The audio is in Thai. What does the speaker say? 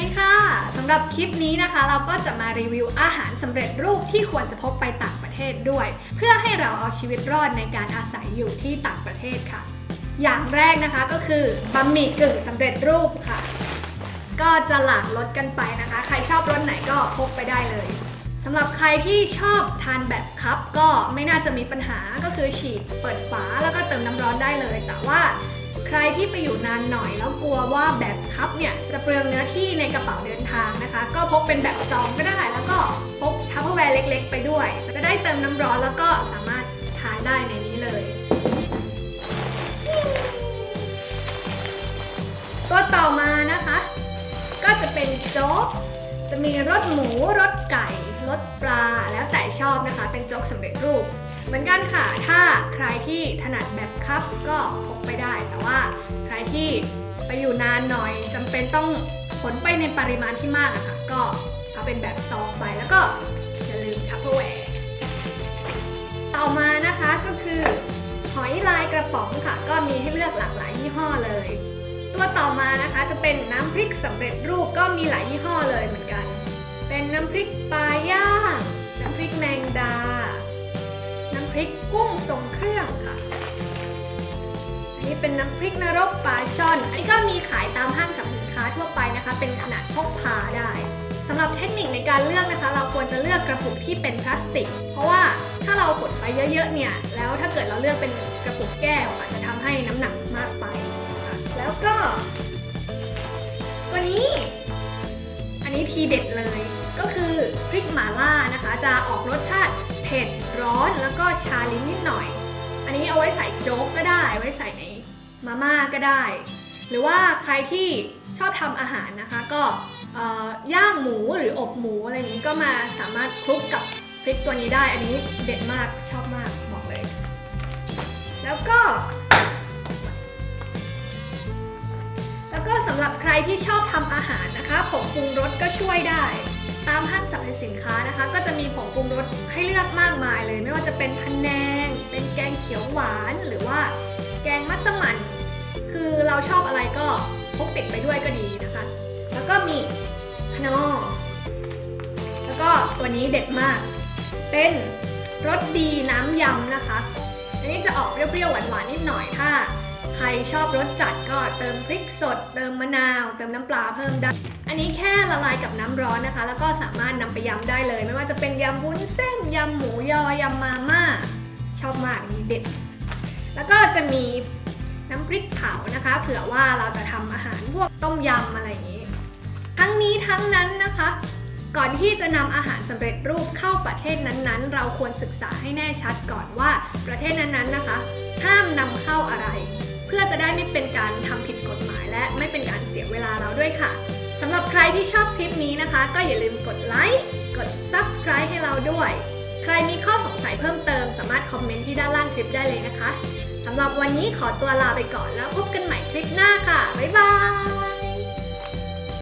ดีค่ะสำหรับคลิปนี้นะคะ เราก็จะมารีวิวอาหารสำเร็จรูปที่ควรจะพกไปต่างประเทศด้วย เพื่อให้เราเอาชีวิตรอดในการอาศัยอยู่ที่ต่างประเทศค่ะ อย่างแรกนะคะก็คือบะหมี่กึ่งสำเร็จรูปค่ะ ก็จะหลากรสกันไปนะคะ ใครชอบรสไหนก็พกไปได้เลยสำหรับใครที่ชอบทานแบบคัพก็ไม่น่าจะมีปัญหาก็คือฉีดเปิดฝาแล้วก็เติมน้ำร้อนได้เลย แต่ว่า รที่ไปอยู่นานหน่อยแล้วกลัวว่าแบบคัพเนี่ยจะเปลืองเนื้อที่ในกระเป๋าเดินทางนะคะ ก็พกเป็นแบบซองก็ได้แล้วก็พกทัพเปอร์แวร์เล็ก ๆ ไปด้วย จะได้เติมน้ำร้อนแล้วก็สามารถทานได้ในนี้เลยตัวต่อมานะคะ ก็จะเป็นโจ๊กจะมีรสหมูรสไก่รสปลาแล้วแต่ชอบนะคะ เป็นโจ๊กสำเร็จรูป เหมือนกันค่ะ ถ้าใครที่ถนัดแบบคัพก็พกไปได้ แต่ว่าใครที่ไปอยู่นานหน่อยจำเป็นต้องขนไปในปริมาณที่มากอะค่ะ ก็เอาเป็นแบบซองไปแล้วก็อย่าลืมทัพเปอร์แวร์ต่อมานะคะก็คือหอยลายกระป๋องค่ะ ก็มีให้เลือกหลากหลายยี่ห้อเลย ตัวต่อมานะคะจะเป็นน้ำพริกสำเร็จรูปก็มีหลายยี่ห้อเลยเหมือนกัน เป็นน้ำพริกปลาย่า เป็นน้ำพริกนรกปลาช่อน อันนี้ก็มีขายตามห้างสรรพสินค้าทั่วไปนะคะ เป็นขนาดพกพาได้สำหรับเทคนิคในการเลือกนะคะ เราควรจะเลือกกระปุกที่เป็นพลาสติก เพราะว่าถ้าเราขนไปเยอะๆเนี่ย แล้วถ้าเกิดเราเลือกเป็นกระปุกแก้วอาจจะทำให้น้ำหนักมากไปนะคะแล้วก็ ตัวนี้ อันนี้ทีเด็ดเลย ก็คือพริกหม่าล่านะคะ จะออกรสชาติเผ็ดร้อนแล้วก็ชาลิ้นนิดหน่อย อันนี้เอาไว้ใส่โจ๊กก็ได้ไว้ใส่ใน มาม่าก็ได้ หรือว่าใครที่ชอบทำอาหารนะคะ ก็ย่างหมูหรืออบหมูอะไรอย่างนี้ก็มาสามารถคลุกกับพริกตัวนี้ได้ อันนี้เด็ดมากชอบมากบอกเลย แล้วก็ แล้วก็สำหรับใครที่ชอบทำอาหารนะคะผงปรุงรสก็ช่วยได้ ตามห้างสรรพสินค้านะคะ ก็จะมีผงปรุงรสให้เลือกมากมายเลย ไม่ว่าจะเป็นพะแนง เป็นแกงเขียวหวาน หรือว่าแกงมัสมั่น เราชอบอะไรก็พกติดไปด้วยก็ดีนะคะ แล้วก็มีขนอแล้วก็ตัวนี้เด็ดมาก เป็นรสดีน้ำยำนะคะ อันนี้จะออกเปรี้ยวๆหวานๆนิดหน่อยถ้าใครชอบรสจัดก็เติมพริกสด เติมมะนาว เติมน้ำปลาเพิ่มได้ อันนี้แค่ละลายกับน้ำร้อนนะคะ แล้วก็สามารถนำไปยำได้เลย ไม่ว่าจะเป็นยำวุ้นเส้นยำหมูยอยำมาม่าชอบมากอันนี้เด็ด แล้วก็จะมี น้ำพริกเผานะคะ เผื่อว่าเราจะทำอาหารพวกต้มยำอะไรอย่างนี้ ทั้งนี้ทั้งนั้นนะคะ ก่อนที่จะนำอาหารสำเร็จรูปเข้าประเทศนั้นๆ เราควรศึกษาให้แน่ชัดก่อนว่าประเทศนั้นๆนะคะ ห้ามนำเข้าอะไร เพื่อจะได้ไม่เป็นการทำผิดกฎหมาย และไม่เป็นการเสียเวลาเราด้วยค่ะสำหรับใครที่ชอบคลิปนี้นะคะ ก็อย่าลืมกดไลค์กด subscribe ให้เราด้วย ใครมีข้อสงสัยเพิ่มเติมสามารถคอมเมนต์ที่ด้านล่างคลิปได้เลยนะคะ สำหรับวันนี้ขอตัวลาไปก่อนแล้วพบกันใหม่คลิปหน้าค่ะ บ๊ายบาย